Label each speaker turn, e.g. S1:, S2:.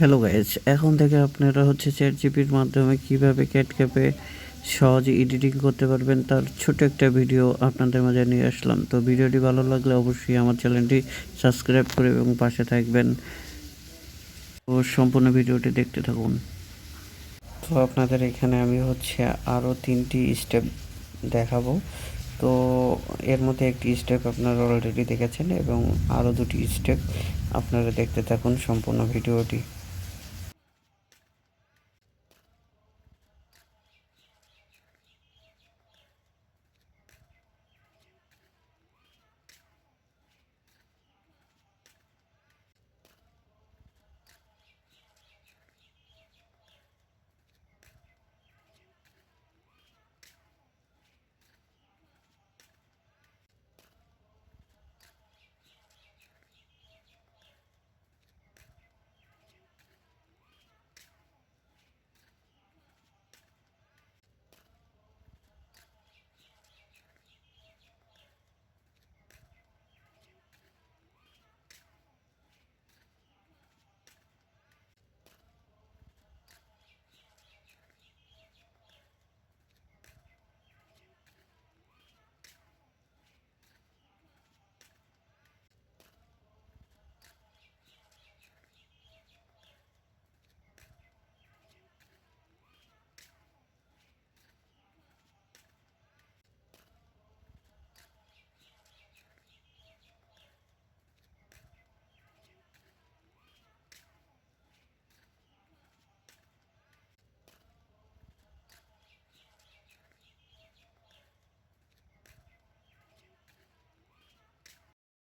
S1: Hello guys এখন থেকে আপনারা হচ্ছে চ্যাট জিপির মাধ্যমে কীভাবে ক্যাটক্যাপে সহজে এডিটিং করতে পারবেন, তার ছোট একটা ভিডিও আপনাদের মাঝে নিয়ে আসলাম। তো ভিডিওটি ভালো লাগলে অবশ্যই আমার চ্যানেলটি সাবস্ক্রাইব করে এবং পাশে থাকবেন। তো সম্পূর্ণ ভিডিওটি দেখতে থাকুন। তো আপনাদের এখানে আমি হচ্ছে আরও তিনটি স্টেপ দেখাবো। তো এর মধ্যে একটি স্টেপ আপনারা অলরেডি দেখেছেন এবং আরও দুটি স্টেপ আপনারা দেখতে থাকুন সম্পূর্ণ ভিডিওটি